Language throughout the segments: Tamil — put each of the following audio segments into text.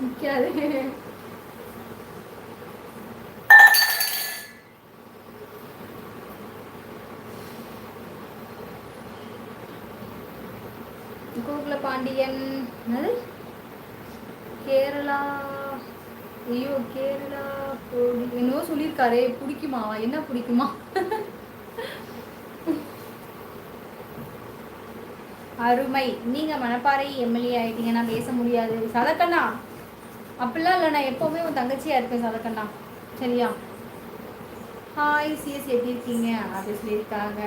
நிற்காது கோகுல பாண்டியன் கேரளா. ஐயோ கேரளா என்னவோ சொல்லியிருக்காரே பிடிக்குமா? என்ன பிடிக்குமா? அருமை. நீங்க மணப்பாறை எம்எல்ஏ ஆயிட்டீங்கன்னா பேச முடியாது. சதக்கண்ணா? அப்படிலாம் இல்லை நான் எப்போவுமே உன் தங்கச்சியா இருப்பேன் சதக்கண்ணா சரியா? ஹாய் சிஎஸ் எப்படி இருக்கீங்க? அப்படி சொல்லியிருக்காங்க.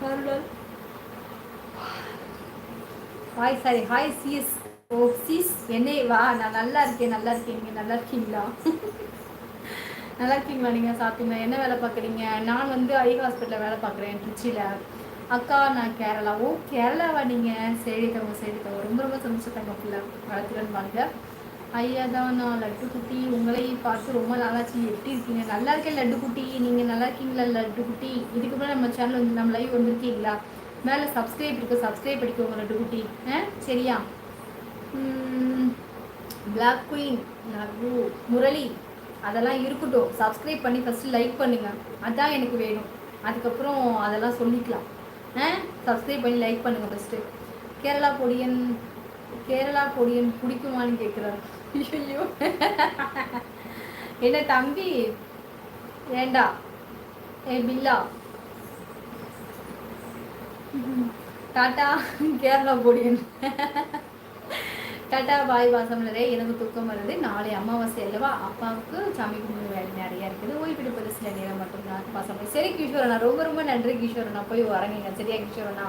கருடல் ஹாய் சாரி ஹாய் சிஎஸ் ஓ சிஸ் என்னே? வா நான் நல்லா இருக்கேன் நல்லா இருக்கேன். நீங்கள் நல்லா இருக்கீங்களா? நல்லா இருக்கீங்களா நீங்கள் சாப்பிட்டீங்களா என்ன வேலை பார்க்குறீங்க? நான் வந்து ஐ ஹாஸ்பிட்டலில் வேலை பார்க்குறேன் திருச்சியில். அக்கா நான் கேரளா. ஓ கேரளாவா நீங்கள் சரி தவங்க சரி தவங்க ரொம்ப ரொம்ப சந்தோஷம் தங்க பிள்ளை வளர்த்துறேன்னு வாங்க ஐயா தான் நான் லட்டு குட்டி உங்களை பார்த்து ரொம்ப நாளாச்சு. எப்படி இருக்கீங்க? நல்லா இருக்கேன் லட்டு குட்டி நீங்கள் நல்லா இருக்கீங்களா லட்டு குட்டி இதுக்கு முன்னாடி நம்ம சேனல் வந்து நம்ம லைவ் வந்திருக்கீங்களா? மேலே சப்ஸ்கிரைப் இருக்குது சப்ஸ்கிரைப் படிக்கோங்க லட்டு குட்டி ஆ சரியா? பிளாக் குயின் நகு முரளி. அதெல்லாம் இருக்கட்டும். சப்ஸ்கிரைப் பண்ணி ஃபஸ்ட்டு லைக் பண்ணுங்கள் அதான் எனக்கு வேணும். அதுக்கப்புறம் அதெல்லாம் சொல்லிக்கலாம். சப்ஸ்கிரைப் பண்ணி லைக் பண்ணுங்கள் ஃபஸ்ட்டு கேரளா பொடியன் கேரளா பொடியன் பிடிக்குமான்னு கேட்குறாரு ஐயோ என்ன தம்பி? ஏண்டா? ஏ பில்லா. டாட்டா கேரளா பொடியன் டாட்டா பாய் வாசம்லரே எனக்கு தூக்கம் வருது. நாளை அமாவாசை அல்லவா? அப்பாவுக்கு சாமி வேலை நிறைய இருக்குது. ஓய்வெடுப்பது சில நேரம் மட்டும் பாசம் சரி கிஷோரண்ணா ரொம்ப ரொம்ப நன்றி கிஷோரண்ணா. போய் வரங்கிங்க சரியா கிஷோரண்ணா?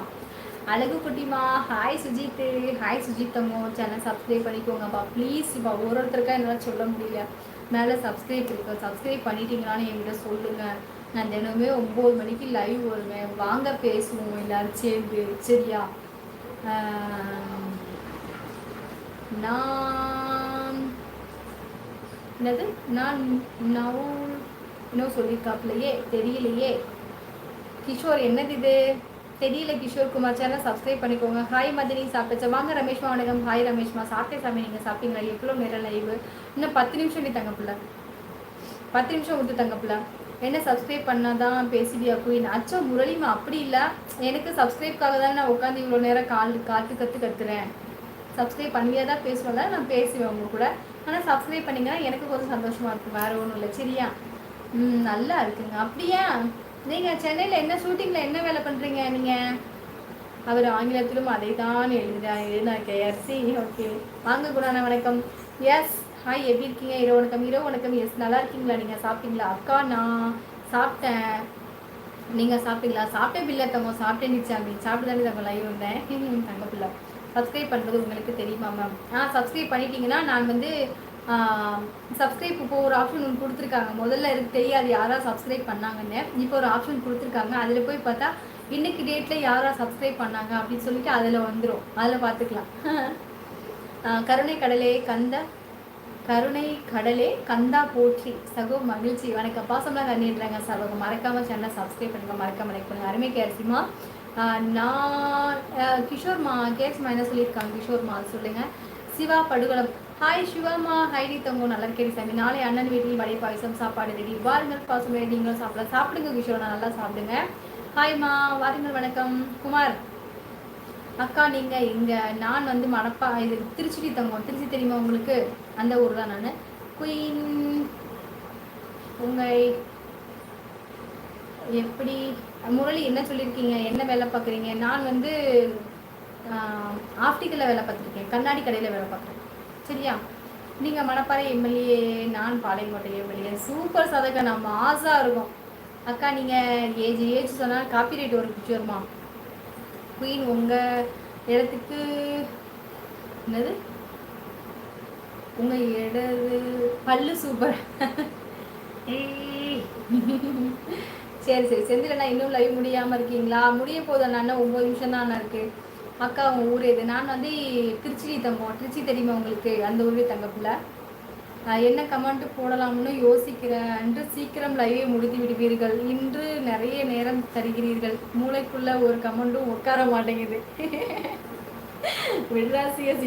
அழகு குட்டிமா ஹாய் சுஜித் ஹாய் சுஜித்தம்மோ சேனல் சப்ஸ்கிரைப் பண்ணிக்கோங்கப்பா ப்ளீஸ் இப்போ ஒரு ஒருத்தருக்கா என்னால் சொல்ல முடியல. மேலே சப்ஸ்கிரைப் இருக்கு. சப்ஸ்கிரைப் பண்ணிட்டீங்களான்னு என்கிட்ட சொல்லுங்கள் நான் தினமே ஒம்பது மணிக்கு லைவ் வருவேன். வாங்க பேசுவோம் எல்லாரும் சேர்ந்து. சரியா? நான் என்னது? நான் நான் இன்னும் சொல்லியிருக்காப்லையே தெரியலையே. கிஷோர் என்னது இது? தெரியல கிஷோர் குமார் சேனல் சப்ஸ்கிரைப் பண்ணிக்கோங்க. ஹாய் மதினி சாப்பிட்டச்சா? வாங்க ரமேஷ்மா வணக்கம் ஹாய் ரமேஷ்மா சாப்பிட்டே சாமி நீங்கள் சாப்பிட்டீங்களா? எவ்வளோ நேரம் லைவு இன்னும் பத்து நிமிஷம் நீ தங்கப்பில்ல பத்து நிமிஷம் விட்டு தங்கப்பில்ல என்ன சப்ஸ்கிரைப் பண்ணாதான் பேசுவியா குயின் அச்சோ முரளிமா அப்படி இல்லை. எனக்கு சப்ஸ்கிரைப்காக தான் நான் உட்காந்து இவ்வளோ நேரம் கால் காத்து கற்று கத்துறேன். சப்ஸ்கிரைப் பண்ணியே தான் பேசுவேன்ல நான் பேசுவேன் உங்க கூட. ஆனால் சப்ஸ்கிரைப் பண்ணிங்கன்னா எனக்கு கொஞ்சம் சந்தோஷமா இருக்கும். வேற ஒன்றும் இல்லை. சரியா? ம் நல்லா இருக்குங்க. அப்படியா? நீங்கள் சென்னையில் என்ன ஷூட்டிங்கில் என்ன வேலை பண்ணுறீங்க நீங்கள் அவர் ஆங்கிலத்திலும் அதை தான் எழுதுறா எழுதினா கேஆர்சி ஓகே. வாங்க குணான வணக்கம். எஸ். ஹாய் எப்படி இருக்கீங்க? இரவு வணக்கம். இரவு வணக்கம். எஸ் நல்லா இருக்கீங்களா? நீங்கள் சாப்பிட்டீங்களா? அக்கா நான் சாப்பிட்டேன். நீங்கள் சாப்பிட்டீங்களா? சாப்பிட்டே பிள்ளை தங்க சாப்பிட்டே நிச்சாமி சாப்பிட்டு தானே தங்க லைவ் வந்தேன். தங்க பிள்ளை சப்ஸ்கிரைப் பண்ணுறது உங்களுக்கு தெரியுமா மேம் ஆ சப்ஸ்கிரைப் பண்ணிட்டீங்கன்னா நான் வந்து சப்ஸ்கிரைப் இப்போ ஒரு ஆப்ஷன் ஒன்று கொடுத்துருக்காங்க. முதல்ல எனக்கு தெரியாது யாரா சப்ஸ்கிரைப் பண்ணாங்கன்னு. இப்போ ஒரு ஆப்ஷன் கொடுத்துருக்காங்க. அதில் போய் பார்த்தா இன்னைக்கு டேட்டில் யாரா சப்ஸ்கிரைப் பண்ணாங்க அப்படின்னு சொல்லிட்டு அதில் வந்துடும் அதில் பார்த்துக்கலாம். கருணை கடலே கந்த கருணை கடலே கந்தா போற்றி. சகோ மகிழ்ச்சி. வணக்கம். பாசம்லாம் கண்ணிடுறாங்க அவங்க மறக்காம சேனலை சப்ஸ்கிரைப் பண்ணுங்க. மறக்காம லைக் பண்ணுங்கள் அருமை கேர்சிமா நான் கிஷோர்மா கேர்ஸ்மா என்ன சொல்லியிருக்காங்க? கிஷோர்மா சொல்லுங்க. சிவா படுகலம் ஹாய் சிவாமா ஹைடி தங்கம் நல்லா இருக்கேன் சாமி நாளை அண்ணன் வீட்டில் வடை பாயசம் சாப்பாடு ரெடி வாருங்கள் பாசம் ரெடி நீங்களும் சாப்பிடலாம். சாப்பிடுங்க நான் நல்லா சாப்பிடுங்க. ஹாய்மா வாருங்கள் வணக்கம். குமார். அக்கா நீங்கள் இங்கே. நான் வந்து மணப்பா இது திருச்சி தங்கம் திருச்சி தெரியுமா உங்களுக்கு? அந்த ஊர் தான் நான். குயின் உங்கள் எப்படி? முரளி என்ன சொல்லியிருக்கீங்க? என்ன வேலை பார்க்குறீங்க? நான் வந்து ஆப்டிக்கலில் வேலை பார்த்துருக்கேன். கண்ணாடி கடையில் வேலை பார்க்குறேன். சரியா? நீங்கள் மணப்பாறை எம்எல்ஏ நான் பாளையங்கோட்டை எம்எல்ஏ. சூப்பர் சதக்கா நம்ம ஆசா இருக்கும். அக்கா நீங்கள் ஏஜ் ஏஜ் சொன்னால் காப்பி ரைட் ஒரு பிடிச்சி வருமா? குயின் உங்கள் இடத்துக்கு என்னது? உங்கள் இடது பல்லு சூப்பர். சரி சரி. செந்திலண்ணா இன்னும் லைவ் முடியாமல் இருக்கீங்களா? முடிய போதும் அண்ணா. ஒம்பது நிமிஷம் தான் அண்ணா இருக்கு. அக்கா அவங்க ஊர் எது? நான் வந்து திருச்சி தங்கம் திருச்சி தெரியுமா உங்களுக்கு? அந்த ஊரே தங்கப்பில்ல என்ன கமெண்ட் போடலாம்னு யோசிக்கிறேன். அன்று சீக்கிரம் லைவை முடித்து விடுவீர்கள். இன்று நிறைய நேரம் தருகிறீர்கள். மூளைக்குள்ள ஒரு கமெண்டும் உட்கார மாட்டேங்குது. விடுராசிய